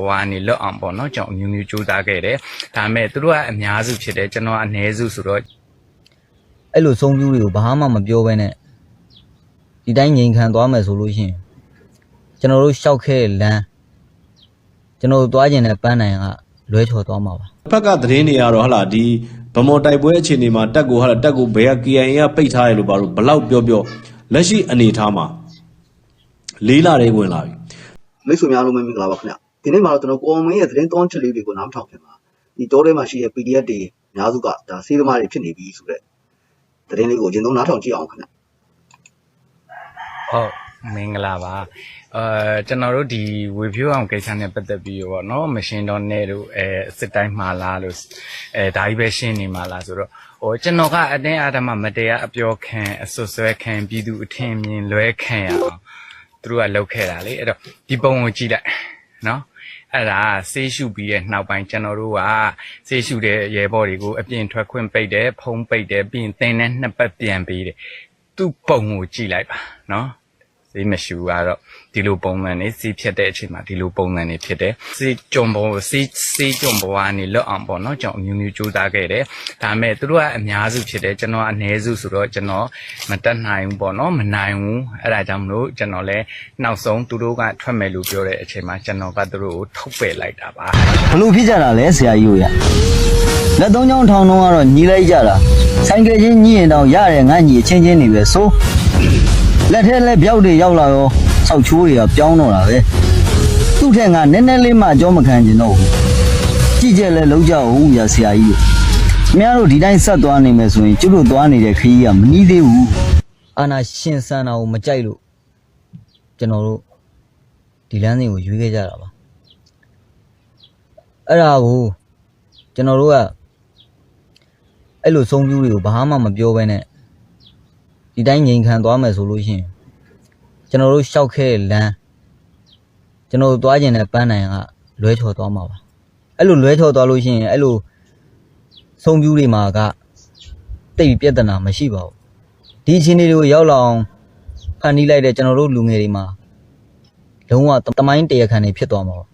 ဘဝကနေလွတ်အောင်ပေါ့နော်ကျွန်တော်အမျိုးမျိုးစူးစမ်းခဲ့တယ်ဒါပေမဲ့သူတို့ကအများစုဖြစ်တယ်ကျွန်တော်ကအနည်းစုဆိုတော့အဲ့လိုဆုံးပြူးတွေကိုဘာမှမပြောဘဲနဲ့ဒီတိုင်းငြိမ်ခံသွားမယ်ဆိုလို့ရှိရင်ကျွန်တော်တို့ရှောက်ခဲ့တဲ့လမ်းကျွန်တော်တို့သွားကျင်တဲ့ပန်းနိုင်ကလွဲချော်သွားမှာပါဖက်ကသတင်းတွေကတော့ဟာလာဒီဗမော်တိုက်ပွဲအခြေအနေမှာတက်ကိုဟာလာတက်ကိုဘယ်က KIA ကပိတ်ထားရလို့ပါတော့ဘလောက်ပြောပြောလက်ရှိအနေအထားမှာလေးလာတွေဝင်လာပြီမိတ်ဆွေများလုံးမင်္ဂလာပါခင်ဗျ ဒီနေ့မှာတော့ကျွန်တော်ကိုအောင်မင်းရဲ့သတင်းတောင်းချက်လေးတွေကိုနားမထောင်ခင်ပါဒီတောထဲမှာရှိတဲ့ PDF တွေအများစုကဒါစေးသမားတွေဖြစ်နေပြီဆိုတော့သတင်းလေးကိုအရင်ဆုံးနားထောင်ကြည့်အောင်ခင်ဗျဟုတ်မင်္ဂလာပါအဲကျွန်တော်တို့ဒီ review အောင်ကိစ္စနဲ့ပတ်သက်ပြီးတော့ဗောနော်မရှင်တော့နဲ့တို့အဲစစ်တိုင်းမှာလားလို့အဲဒါကြီးပဲရှင်းနေမှာလားဆိုတော့ဟိုကျွန်တော်ကအတင်းအာဓမ္မမတရားအပြောခံအဆွဆွဲခံပြည်သူအထင်မြင်လွဲခံရအောင်သူတို့ကလုပ်ခဲ့တာလေအဲ့တော့ဒီပုံကိုကြည့်လိုက်နော် အဲ့ဒါဆေးရှုပြီးတဲ့နောက်ပိုင်းကျွန်တော်တို့ကဆေးရှုတဲ့ရဲဘော်တွေကိုအပြင်ထွက်ခွင့်ပိတ်တယ်ဖုံးပိတ်တယ်ပြီးရင်သင်တဲ့နှစ်ပတ်ပြန်ပေးတယ်သူ့ပုံကိုကြည့်လိုက်ပါနော် စေးမရှူကတော့ဒီလိုပုံစံနေစီးဖြစ်တဲ့အချိန်မှာဒီလိုပုံစံနေဖြစ်တယ်စီးကြုံပေါ်စီးစီးကြုံပေါ်ကနေလွတ်အောင်ပေါ့နော်ကျွန်တော်အမျိုးမျိုးစူးစမ်းခဲ့တယ်ဒါပေမဲ့သူတို့ကအများစုဖြစ်တယ်ကျွန်တော်အနည်းစုဆိုတော့ကျွန်တော်မတက်နိုင်ဘူးပေါ့နော်မနိုင်ဘူးအဲ့ဒါကြောင့်မလို့ကျွန်တော်လည်းနောက်ဆုံးသူတို့ကထွက်မယ်လို့ပြောတဲ့အချိန်မှာကျွန်တော်ကသူတို့ကိုထုတ်ပယ်လိုက်တာပါဘလို့ဖြစ်ကြတာလဲဆရာကြီးတို့ရလက်သုံးချောင်းထောင်တော့ကတော့ညီလိုက်ကြတာဆိုင်ကယ်ချင်းညီရင်တော့ရတယ်ငါညီအချင်းချင်းနေပဲဆို လက်ထဲလက်ပြောက်တွေရောက်လာရောဆောက်ချိုးတွေကပြောင်းတော့တာပဲသူ့ထက်ကနည်းနည်းလေးမှအကြောမခံကျင်တော့ဘူးကြည့်ကြလဲလုံးကြအောင်ရဆရာကြီးတို့ခင်ဗျားတို့ဒီတိုင်းဆက်သွားနေမယ်ဆိုရင်ကျုပ်တို့သွားနေတဲ့ခရီးကမနီးသေးဘူးအာနာရှင်ဆန်တာကိုမကြိုက်လို့ကျွန်တော်တို့ဒီလမ်းစဉ်ကိုရွေးခဲ့ကြတာပါအဲ့ဒါကိုကျွန်တော်တို့ကအဲ့လိုဆုံးပြူးတွေကိုဘာမှမပြောဘဲနဲ့ ဒီတိုင်းငြိမ်ခံသွားမယ်ဆိုလို့ရှိရင်ကျွန်တော်တို့ရှောက်ခဲ့တဲ့လမ်းကျွန်တော်တို့သွားကျင်တဲ့ပန်းနိုင်ကလွဲချော်သွားမှာပါအဲ့လိုလွဲချော်သွားလို့ရှိရင်အဲ့လိုဆုံးပြူးတွေမှာကတိတ်ပြဿနာမရှိပါဘူးဒီအချိန်လေးတွေကိုရောက်လာအောင်ဖန်တီးလိုက်တဲ့ကျွန်တော်တို့လူငယ်တွေမှာလုံးဝတမိုင်းတရခံတွေဖြစ်သွားမှာပါ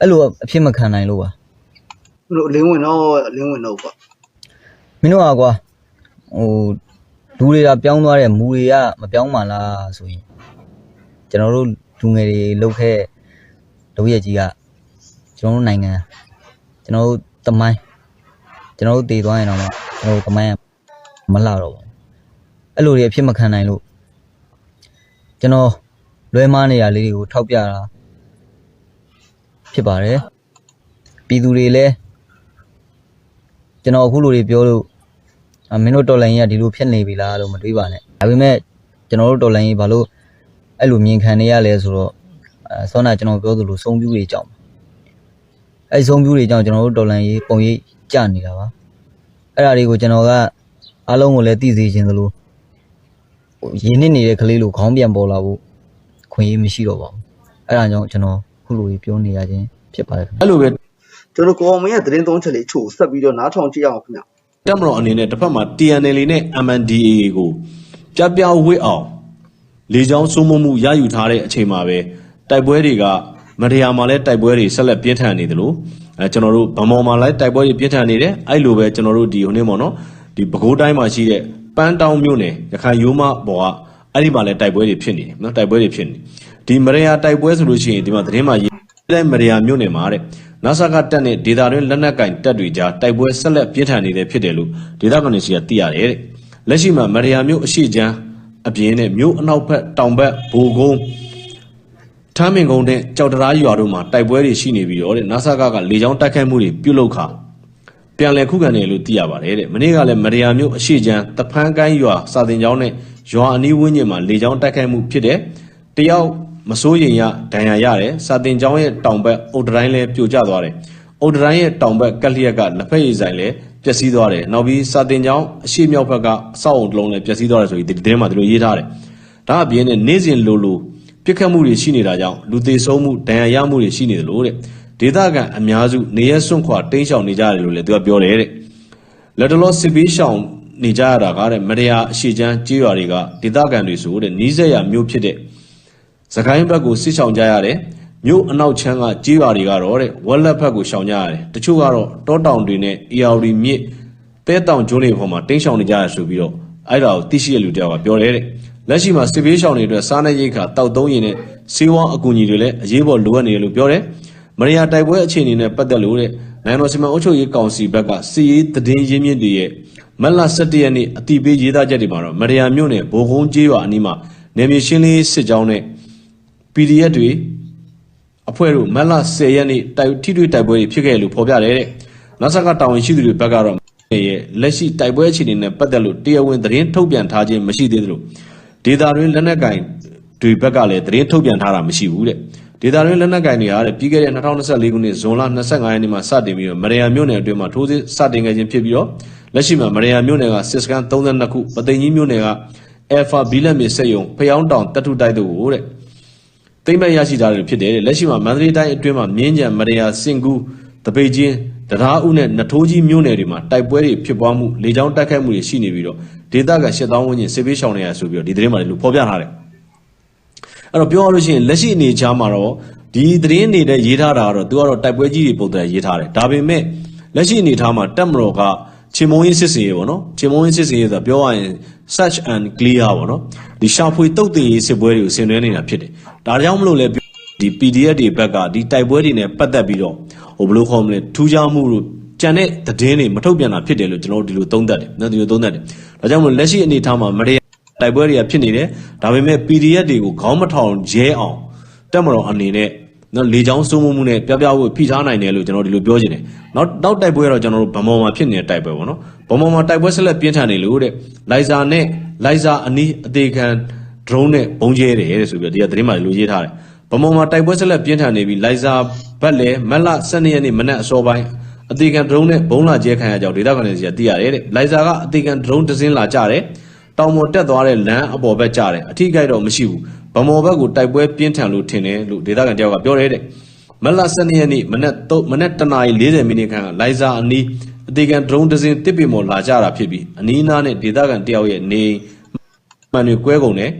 အဲ့လိုအဖြစ်မခံနိုင်လို့ပါသူတို့အလင်းဝင်တော့အလင်းဝင်တော့ပေါ့မင်းတို့ကကွာဟို လူတွေကပြောင်းသွားတဲ့မူတွေကမပြောင်းပါလားဆိုရင်ကျွန်တော်တို့လူငယ်တွေလှုပ်ခဲ့လုပ်ရက်ကြီးကကျွန်တော်တို့နိုင်ငံကျွန်တော်တို့တမိုင်းကျွန်တော်တို့တည်သွားရင်တော့မှကျွန်တော်တို့တမိုင်းကမလှတော့ဘူးအဲ့လိုတွေအဖြစ်မခံနိုင်လို့ကျွန်တော်လွဲမားနေရလေးတွေကိုထောက်ပြတာဖြစ်ပါတယ်ပြည်သူတွေလည်းကျွန်တော်အခုလိုတွေပြောလို့အ မင်းတို့တော်လိုင်းကြီးကဒီလိုဖြစ်နေပြီလားလို့မတွေးပါနဲ့ဒါပေမဲ့ကျွန်တော်တို့တော်လိုင်းကြီးဘာလို့အဲ့လိုမြင်ခံနေရလဲဆိုတော့အဲဆောနာကျွန်တော်ပြောသလိုစုံပြူးတွေကြောင့်အဲ့စုံပြူးတွေကြောင့်ကျွန်တော်တို့တော်လိုင်းကြီးပုံရိပ်ကျနေတာပါအဲ့ဒါတွေကိုကျွန်တော်ကအားလုံးကိုလည်းသိစေချင်သလိုဟိုရင်းနှီးနေတဲ့ကလေးလိုခေါင်းပြန်ပေါ်လာဖို့ခွင့်ရမရှိတော့ပါဘူးအဲ့ဒါကြောင့်ကျွန်တော်ခုလိုကြီးပြောနေရခြင်းဖြစ်ပါတယ်ခင်ဗျအဲ့လိုပဲကျွန်တော်ကိုအောင်မင်းရဲ့သတင်းတောင်းချက်လေးချို့ဆက်ပြီးတော့နားထောင်ကြည့်အောင်ခင်ဗျ တက်မတော်အနေနဲ့တစ်ဖက်မှာ TNL နဲ့ MNDAA ကိုပြပြဝစ်အောင်လေကြောင်းစိုးမိုးမှုရယူထားတဲ့အချိန်မှာပဲတိုက်ပွဲတွေကမတရားမှာလည်းတိုက်ပွဲတွေဆက်လက်ပြင်းထန်နေသလိုအဲကျွန်တော်တို့ဗမော်မှာလည်းတိုက်ပွဲတွေပြင်းထန်နေတယ်အဲ့လိုပဲကျွန်တော်တို့ဒီဟိုနေ့ပေါ့နော်ဒီပဲခူးတိုင်းမှာရှိတဲ့ပန်းတောင်မြို့နယ်ရခိုင်ရိုးမဘော်ကအဲ့ဒီမှာလည်းတိုက်ပွဲတွေဖြစ်နေတယ်နော်တိုက်ပွဲတွေဖြစ်နေဒီမရယာတိုက်ပွဲဆိုလို့ရှိရင်ဒီမှာသတင်းမှာရေးတိုင်းမရယာမြို့နယ်မှာတဲ့ NASA ကတက်တဲ့ဒေတာတွင်လက်နက်ကင်တက်တွေကြားတိုက်ပွဲဆက်လက်ပြင်းထန်နေတယ်ဖြစ်တယ်လို့ဒေတာကနေစီကသိရတယ်တဲ့လက်ရှိမှာမရယာမြို့အရှိချမ်းအပြင်နဲ့မြို့အနောက်ဘက်တောင်ဘက်ဘူကုန်းထမ်းမင်ကုန်းနဲ့ကြောက်တရားရွာတို့မှာတိုက်ပွဲတွေရှိနေပြီးတော့တဲ့ NASA ကကလေကြောင်းတိုက်ခိုက်မှုတွေပြုလုပ်ခါပြန်လည်ခုခံတယ်လို့သိရပါတယ်တဲ့မနေ့ကလည်းမရယာမြို့အရှိချမ်းတဖန်းကိုင်းရွာစာတင်ကျောင်းနဲ့ရွာအနီးဝန်းကျင်မှာလေကြောင်းတိုက်ခိုက်မှုဖြစ်တယ်တယောက် မစိုးရင်ရဒဏ်ရာရတယ်စာတင်ကျောင်းရဲ့တောင်ဘက်အုတ်တိုင်းလည်းပြိုကျသွားတယ်အုတ်တိုင်းရဲ့တောင်ဘက်ကက်လျက်ကလက်ဖက်ရည်ဆိုင်လည်းပျက်စီးသွားတယ်နောက်ပြီးစာတင်ကျောင်းအရှိမြောက်ဘက်ကအဆောက်အုံတစ်လုံးလည်းပျက်စီးသွားတယ်ဆိုပြီးဒီသတင်းမှာသူတို့ရေးထားတယ်ဒါအပြင်နဲ့နေ့စဉ်လိုလိုပြစ်ခတ်မှုတွေရှိနေတာကြောင့်လူသေးဆုံးမှုဒဏ်ရာရမှုတွေရှိနေတယ်လို့တဲ့ဒေသခံအများစုနေရဲစွန့်ခွာတိမ်းရှောင်နေကြတယ်လို့လည်းသူကပြောတယ်တဲ့လက်တလောစစ်ပေးရှောင်နေကြရတာကတဲ့မတရားအရှိချမ်းကြေးရွာတွေကဒေသခံတွေဆိုတဲ့နီးစက်ရမျိုးဖြစ်တဲ့ သခိုင်းဘက်ကိုစစ်ဆောင်ကြရတယ်မြို့အနောက်ချမ်းကကြေးရွာတွေကတော့တဲ့ဝက်လက်ဖက်ကိုရှောင်ကြရတယ်တချို့ကတော့တောတောင်တွေနဲ့ AR မြစ်တဲတောင်ကျွန်းတွေပေါ်မှာတင်းရှောင်နေကြရဆိုပြီးတော့အဲ့ဒါကိုသိရှိရလူတယောက်ကပြောတယ်တဲ့လက်ရှိမှာစစ်ဘေးရှောင်တွေအတွက်စားနပ်ရိက္ခာတောက်သုံးရင်နဲ့စေဝါအကူအညီတွေလည်းအရေးပေါ်လိုအပ်နေတယ်လို့ပြောတယ်မရိယာတိုက်ပွဲအခြေအနေနဲ့ပတ်သက်လို့တဲ့နိုင်ငံတော်စီမံအုပ်ချုပ်ရေးကောင်စီဘက်ကစီရေးသတင်းရင်းမြစ်တွေရဲ့မက်လ17ရက်နေ့အတိပေးရေးသားချက်တွေမှာတော့မရိယာမြို့နယ်ဘိုကုန်းကျေးရွာအနီးမှာနေမြေရှင်းလင်းရေးစစ်ကြောင်းနဲ့ PDF တွေအဖွဲ့တို့မက်လ10ရက်နေ့တိုက်ထိတွေ့တိုက်ပွဲတွေဖြစ်ခဲ့တယ်လို့ဖော်ပြတယ်တဲ့။နောက်ဆက်ကတာဝန်ရှိသူတွေဘက်ကတော့ရဲ့လက်ရှိတိုက်ပွဲအခြေအနေနဲ့ပတ်သက်လို့တရားဝင်သတင်းထုတ်ပြန်ထားခြင်းမရှိသေးသလိုဒေတာတွင်လက်နက်ကင်တွေဘက်ကလည်းသတင်းထုတ်ပြန်ထားတာမရှိဘူးတဲ့။ဒေတာတွင်လက်နက်ကင်တွေဟာတဲ့ပြီးခဲ့တဲ့2024ခုနှစ်ဇွန်လ25ရက်နေ့မှာစတင်ပြီးတော့မရယာမြို့နယ်အတွင်းမှာထိုးစစ်စတင်ခဲ့ခြင်းဖြစ်ပြီးတော့လက်ရှိမှာမရယာမြို့နယ်ကစစ်စခန်း32ခုပသိမ်ကြီးမြို့နယ်က Alpha ဘီလက်မြေစက်ယုံဖျောင်းတောင်တပ်ထုတိုက်တို့ကိုတဲ့ သိမ့်မဲ့ရရှိထားတယ်ဖြစ်တယ်တဲ့လက်ရှိမှာမန္တလေးတိုင်းအတွင်းမှာမြင်းကြံမရယာစင်ကူးတပိတ်ချင်းတရားဥနဲ့နထိုးကြီးမြို့နယ်တွေမှာတိုက်ပွဲတွေဖြစ်ပွားမှုလေကြောင်းတိုက်ခိုက်မှုတွေရှိနေပြီးတော့ဒေသခံ8000ဝန်းကျင်စစ်ပေးရှောင်နေရဆိုပြီးတော့ဒီသတင်းမှာလည်းလူဖော်ပြထားတယ်အဲ့တော့ပြောရလို့ရှိရင်လက်ရှိအနေအထားမှာတော့ဒီသတင်းနေတဲ့ရေးထားတာကတော့သူကတော့တိုက်ပွဲကြီးတွေပုံစံရေးထားတယ်ဒါပေမဲ့လက်ရှိအနေအထားမှာတက်မတော်က ချင်မုံရေးစစ်စင်ရေးပေါ့နော်ချင်မုံရေးစစ်စင်ရေးဆိုတာပြောရရင် search and clear ပေါ့နော်ဒီရှာဖွေတုတ်တည်ရေးစစ်ပွဲတွေကိုဆင်နွှဲနေတာဖြစ်တယ်ဒါကြောင့်မလို့လဲဒီ PDF တွေဘက်ကဒီတိုက်ပွဲတွေနဲ့ပတ်သက်ပြီးတော့ဟိုဘယ်လိုခေါ်မလဲထူးခြားမှုတို့ကြံတဲ့သတင်းတွေမထုတ်ပြန်တာဖြစ်တယ်လို့ကျွန်တော်တို့ဒီလိုသုံးသပ်တယ်နော်ဒီလိုသုံးသပ်တယ်ဒါကြောင့်မလို့လက်ရှိအနေအထားမှာမရတိုက်ပွဲတွေကဖြစ်နေတယ်ဒါပေမဲ့ PDF တွေကိုခေါင်းမထောင်ရဲအောင်တက်မတော်အနေနဲ့ နော်လေချောင်းစိုးမိုးမှုနဲ့ပြပြဖို့ဖိထားနိုင်တယ်လို့ကျွန်တော်ဒီလိုပြောချင်တယ်နောက်နောက်တိုက်ပွဲကတော့ကျွန်တော်တို့ဗမော်မှာဖြစ်နေတဲ့တိုက်ပွဲပေါ့နော်ဗမော်မှာတိုက်ပွဲဆက်လက်ပြင်းထန်နေလို့တဲ့လိုက်ဇာနဲ့လိုက်ဇာအနီးအသေးခံ drone နဲ့ဘုံကျဲတယ်တဲ့ဆိုပြီးတော့ဒီကသတင်းမှာလူရေးထားတယ်ဗမော်မှာတိုက်ပွဲဆက်လက်ပြင်းထန်နေပြီးလိုက်ဇာဘက်လည်းမက်လ12ရက်နေ့မနက်အစောပိုင်းအသေးခံ drone နဲ့ဘုံလာကျဲခံရကြောင်းဒေသခံတွေစီကသိရတယ်တဲ့လိုက်ဇာကအသေးခံ drone တစ်စင်းလာကြတယ်တောင်ပေါ်တက်သွားတဲ့လမ်းအပေါ်ဘက်ကျတယ်အထိကြိုက်တော့မရှိဘူး ဗမော်ဘက်ကိုတိုက်ပွဲပြင်းထန်လို့ထင်တယ်လို့ဒေသခံတယောက်ကပြောတယ်တဲ့မက်လ12ရက်နေ့မနက်3မနက်တနာရီ40မိနစ်ခန့်ကလိုက်ဇာအနီးအသေးခံ drone တစ်စင်းတစ်ပင်ပေါ်လာကြတာဖြစ်ပြီးအနီးအနားနဲ့ဒေသခံတယောက်ရဲ့နေမှန်တွေကွဲကုန်တယ်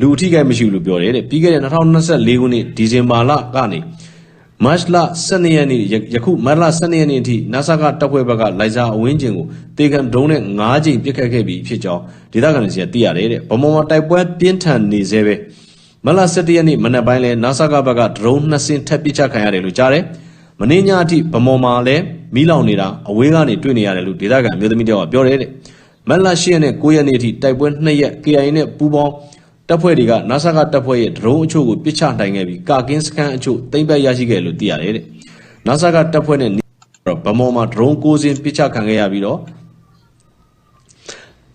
လူအထိကြိုက်မရှိဘူးလို့ပြောတယ်တဲ့ပြီးခဲ့တဲ့2024ခုနှစ်ဒီဇင်ဘာလကနေမတ်လ12ရက်နေ့ယခုမတ်လ12ရက်နေ့အထိ NASA ကတပ်ဖွဲ့ဘက်ကလိုက်ဇာအဝင်းကျင်ကိုတေကန်ဒရုန်းနဲ့9ကြိမ်ပစ်ခတ်ခဲ့ပြီးဖြစ်ကြောင်းဒေသခံတွေစီကသိရတယ်တဲ့ဗမော်မှာတိုက်ပွဲပြင်းထန်နေသေးပဲ မတ်လ17ရက်နေ့မနက်ပိုင်းလဲ NASA ကဘက်ကဒရုန်းနှစ်စင်းထပ်ပစ်ချခံရတယ်လို့ကြားတယ်မင်းညအထိဗမော်မှာလဲမီးလောင်နေတာအဝေးကနေတွေ့နေရတယ်လို့ဒေသခံအမျိုးသမီးတယောက်ကပြောတယ်တဲ့မတ်လ10ရက်နဲ့9ရက်နေ့အထိတိုက်ပွဲ2ရက် KIA နဲ့ပူးပေါင်းတပ်ဖွဲ့တွေက NASA ကတပ်ဖွဲ့ရဲ့ဒရုန်းအချို့ကိုပစ်ချနိုင်ခဲ့ပြီးကာကင်းစခန်းအချို့သိမ်းပိုက်ရရှိခဲ့လို့သိရတယ်တဲ့ NASA ကတပ်ဖွဲ့နဲ့တော့ဗမော်မှာဒရုန်း6စင်းပစ်ချခံခဲ့ရပြီးတော့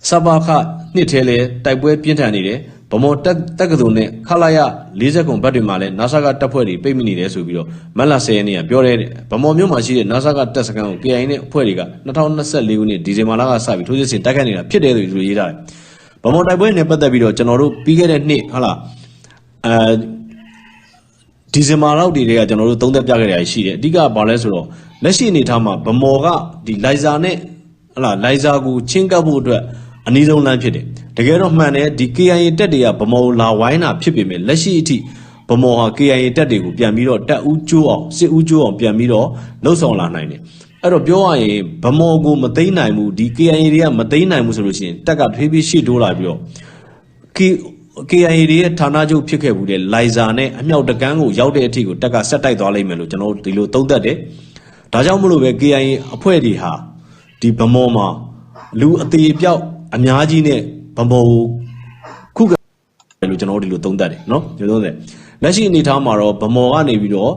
စပါခနှစ်ထဲလဲတိုက်ပွဲပြင်းထန်နေတယ် ဗမော်တက်တက်ကစုံနဲ့ခလာရ40ခုဘတ်တွေမှာလဲ NASA ကတပ်ဖွဲ့တွေပိတ်မိနေတယ်ဆိုပြီးတော့မက်လာ10ရက်နေ့ကပြောတဲ့ဗမော်မြို့မှာရှိတဲ့ NASA ကတပ်စခန်းကို KIA နဲ့အဖွဲ့တွေက2024ခုနှစ်ဒီဇင်ဘာလကစပြီးထိုးစစ်ဆင်တိုက်ခိုက်နေတာဖြစ်တယ်လို့သူတို့ရေးထားတယ်ဗမော်တိုက်ပွဲနဲ့ပတ်သက်ပြီးတော့ကျွန်တော်တို့ပြီးခဲ့တဲ့နှစ်ဟုတ်လားအဲဒီဇင်ဘာလောက်တည်းကကျွန်တော်တို့သုံးသက်ပြခဲ့ရရှိတယ်အဓိကဘာလဲဆိုတော့လက်ရှိအနေထားမှာဗမော်ကဒီလိုက်ဇာနဲ့ဟလာလိုက်ဇာကိုချင်းကပ်ဖို့အတွက်အနည်းဆုံးလမ်းဖြစ်တယ် တကယ်တော့မှန်တယ်ဒီ KIA တက်တွေကဗမော်လာဝိုင်းတာဖြစ်ပေမဲ့လက်ရှိအထိဗမော်ဟာ KIA တက်တွေကိုပြန်ပြီးတော့တက်ဦးကျိုးအောင်စစ်ဦးကျိုးအောင်ပြန်ပြီးတော့လှုပ်ဆောင်လာနိုင်တယ်အဲ့တော့ပြောရရင်ဗမော်ကိုမသိမ့်နိုင်ဘူးဒီ KIA တွေကမသိမ့်နိုင်ဘူးဆိုလို့ရှိရင်တက်ကဖြည်းဖြည်းရှေ့တိုးလာပြီးတော့ K KIA တွေရဲ့ဌာနချုပ်ဖြစ်ခဲ့ဘူးတဲ့လိုင်ဇာနဲ့အမြောက်တကန်းကိုရောက်တဲ့အထိကိုတက်ကဆက်တိုက်သွားလိမ့်မယ်လို့ကျွန်တော်တို့ဒီလိုသုံးသပ်တယ်။ဒါကြောင့်မလို့ပဲ KIA အဖွဲ့တွေဟာဒီဗမော်မှာလူအသေးအပြောက်အများကြီးနဲ့ ဗမော်ကိုခုခံတယ်လို့ကျွန်တော်တို့ဒီလိုသုံးသပ်တယ်နော်ဒီလိုသုံးသပ်လက်ရှိအနေအထားမှာတော့ဗမော်ကနေပြီးတော့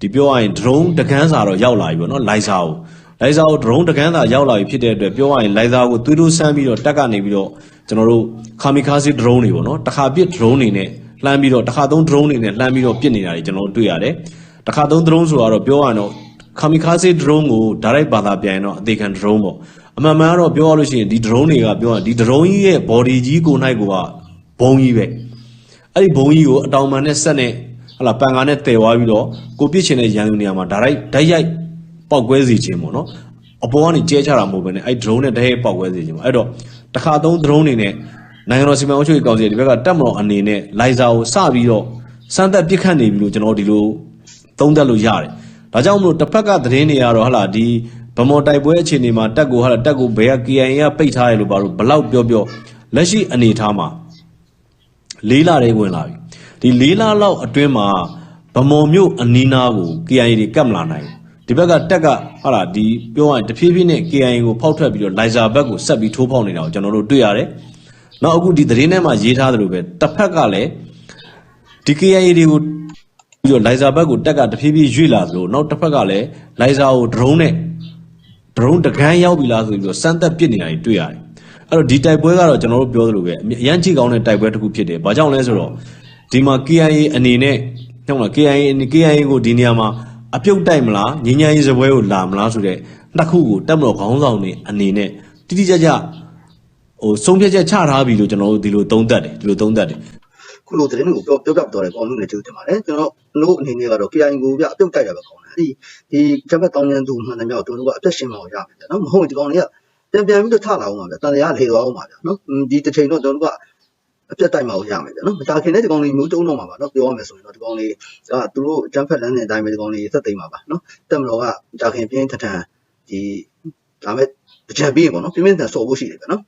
ဒီပြောရရင် drone တကန်းစာတော့ရောက်လာပြီပေါ့နော်လိုင်ဇာကိုလိုင်ဇာကို drone တကန်းစာရောက်လာပြီဖြစ်တဲ့အတွက်ပြောရရင်လိုင်ဇာကိုသွေးတိုးဆန်းပြီးတော့တက်ကနေပြီးတော့ကျွန်တော်တို့ခါမီခါစီ drone တွေပေါ့နော်တစ်ခါပစ် drone တွေနဲ့လှမ်းပြီးတော့တစ်ခါသုံး drone တွေနဲ့လှမ်းပြီးတော့ပစ်နေတာတွေကျွန်တော်တို့တွေ့ရတယ်တစ်ခါသုံး drone ဆိုတော့ပြောရရင်တော့ခါမီခါစီ drone ကို direct ဘာသာပြန်ရင်တော့အသေးခံ drone ပေါ့ အမှန်မှန်ကတော့ပြောရလို့ရှိရင်ဒီ drone တွေကပြောရဒီ drone ကြီးရဲ့ body ကြီးကိုနိုင်ကိုကဘုံကြီးပဲအဲ့ဒီဘုံကြီးကိုအတောင်ပံနဲ့ဆက်နဲ့ဟလာပန်ကာနဲ့တည်သွားပြီးတော့ကိုပြစ်ချင်တဲ့ရန်သူနေရာမှာ direct ဓာတ်ရိုက်ပောက်ကွဲစေခြင်းပေါ့နော်အပေါ်ကနေကျဲချတာမဟုတ်ဘဲနဲ့အဲ့ drone နဲ့ဓာတ်ရိုက်ပောက်ကွဲစေခြင်းပေါ့အဲ့တော့တစ်ခါသုံး drone တွေနဲ့နိုင်ငံတော်စီမံအုပ်ချုပ်ရေးကောင်စီဒီဘက်ကတက်မတော်အနေနဲ့လိုင်ဇာကိုစပြီးတော့စမ်းသက်ပစ်ခတ်နေပြီလို့ကျွန်တော်ဒီလိုသုံးသပ်လို့ရတယ်ဒါကြောင့်မလို့တစ်ဖက်ကသတင်းတွေကတော့ဟာလာဒီ ဗမော်တိုက်ပွဲအခြေအနေမှာတက်ကိုဟာလာတက်ကိုဘယ်က KIA ကပိတ်ထားရလို့ပါလို့ဘလောက်ပြောပြောလက်ရှိအနေအထားမှာလေးလာတွေဝင်လာပြီဒီလေးလာလောက်အတွင်းမှာဗမော်မြို့အနီးနားကို KIA တွေကတ်မလာနိုင်ဘူးဒီဘက်ကတက်ကဟာလာဒီပြောရရင်တဖြည်းဖြည်းနဲ့ KIA ကိုဖောက်ထွက်ပြီးတော့လိုင်ဇာဘက်ကိုဆက်ပြီးထိုးဖောက်နေတာကိုကျွန်တော်တို့တွေ့ရတယ်နောက်အခုဒီသတင်းထဲမှာရေးထားသလိုပဲတစ်ဖက်ကလည်းဒီ KIA တွေကိုပြီးတော့လိုင်ဇာဘက်ကိုတက်ကတဖြည်းဖြည်းရွေ့လာသလိုနောက်တစ်ဖက်ကလည်းလိုင်ဇာကို drone နဲ့ drone တကန်းရောက်ပြီလားဆိုပြီးတော့စမ်းသက်ပစ်နေတာတွေတွေ့ရတယ်အဲ့တော့ဒီတိုက်ပွဲကတော့ကျွန်တော်တို့ပြောသလိုပဲအရန်ကြည့်ကောင်းတဲ့တိုက်ပွဲတစ်ခုဖြစ်တယ်ဘာကြောင့်လဲဆိုတော့ဒီမှာ KIA အနေနဲ့ဟုတ်လား KIA အနေ KIA ကိုဒီနေရာမှာအပြုတ်တိုက်မလားငင်းငင်းရေးစပွဲကိုလာမလားဆိုတဲ့နှစ်ခုကိုတက်မတော်ခေါင်းဆောင်တွေအနေနဲ့တိတိကျကျဟိုဆုံးဖြတ်ချက်ချထားပြီလို့ကျွန်တော်တို့ဒီလိုသုံးသပ်တယ်ဒီလိုသုံးသပ်တယ်ခုလိုသတင်းတွေကိုပြောပြောပြတော့တယ်ကောင်းလို့လည်းကျေးဇူးတင်ပါတယ်ကျွန်တော်တို့အနေနဲ့ကတော့ KIN ကိုပြအပြုတ်တိုက်တာပဲကောင်း တယ်ဒီဒီဂျပက်တောင်းရန်သူမှန်တယ်မြောက်ကျွန်တော်တို့ကအသက်ရှင်မအောင်ရမယ်ဗျာနော်မဟုတ်ရင်ဒီကောင်တွေကပြန်ပြန်ပြီးတော့ထလာအောင်ပါဗျာတန်တရားလေသွားအောင်ပါဗျာနော်ဒီတစ်ချိန်တော့ကျွန်တော်တို့ကအပြတ်တိုက်မအောင်ရမယ်ဗျာနော်မတာခင်တဲ့ဒီကောင်လေးမျိုးတုံးတော့မှာပါနော်ပြောရမယ်ဆိုရင်တော့ဒီကောင်လေးကသူတို့ဂျမ်ဖက်လန်းတဲ့အတိုင်းပဲဒီကောင်လေးသက်သိမ်းပါပါနော်တက်မတော်ကတာခင်ပြင်းထန်ထန်ဒီဒါမဲ့ကြံပြီးပေါ့နော်ပြင်းပြင်းထန်ဆော်ဖို့ရှိတယ်ဗျာနော်